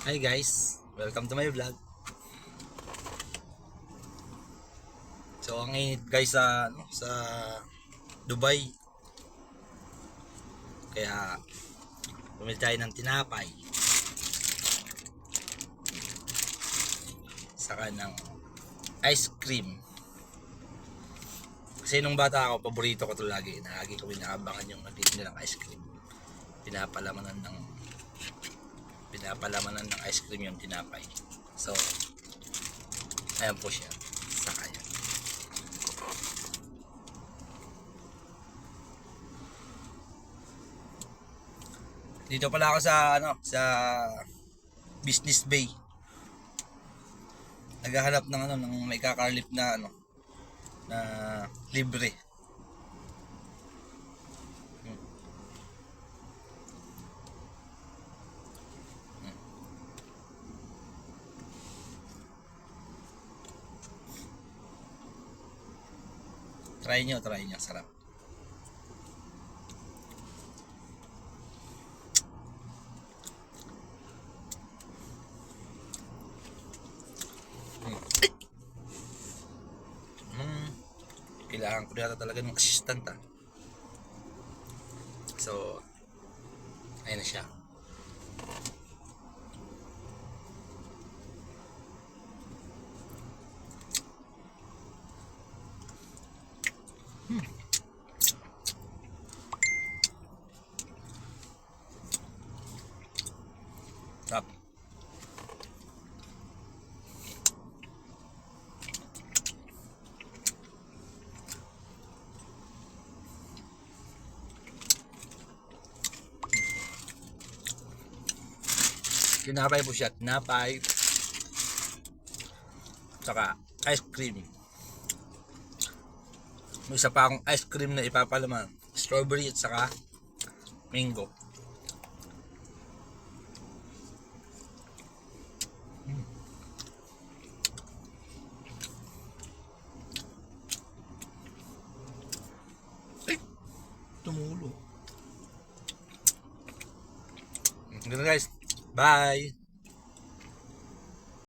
Hi guys, welcome to my vlog. So ang init guys sa ano, sa Dubai. Kaya bumili tayo ng tinapay. Saka ng ice cream. Kasi nung bata ako, paborito ko to lagi. Lagi ko inaabangan yung nagtitinda ng ice cream. Pinapalamanan ng pinapalamanan ng ice cream yung tinapay. So, ayan po siya. Saka yan. Dito pala ako sa ano, sa Business Bay. Naghahanap ng ano, ng may kakarlip na ano, na libre. Try nyo, try nyo. Sarap. Mm. Ay! Mm. Kailangan ko yata talaga ng assistant ah. So, ayun na siya. Sarap. Tinapay po siya. Tinapay. Tsaka ice cream. May isa pa akong ice cream na ipapalaman. Strawberry at saka mango. Tumulo. Ganun guys. Bye!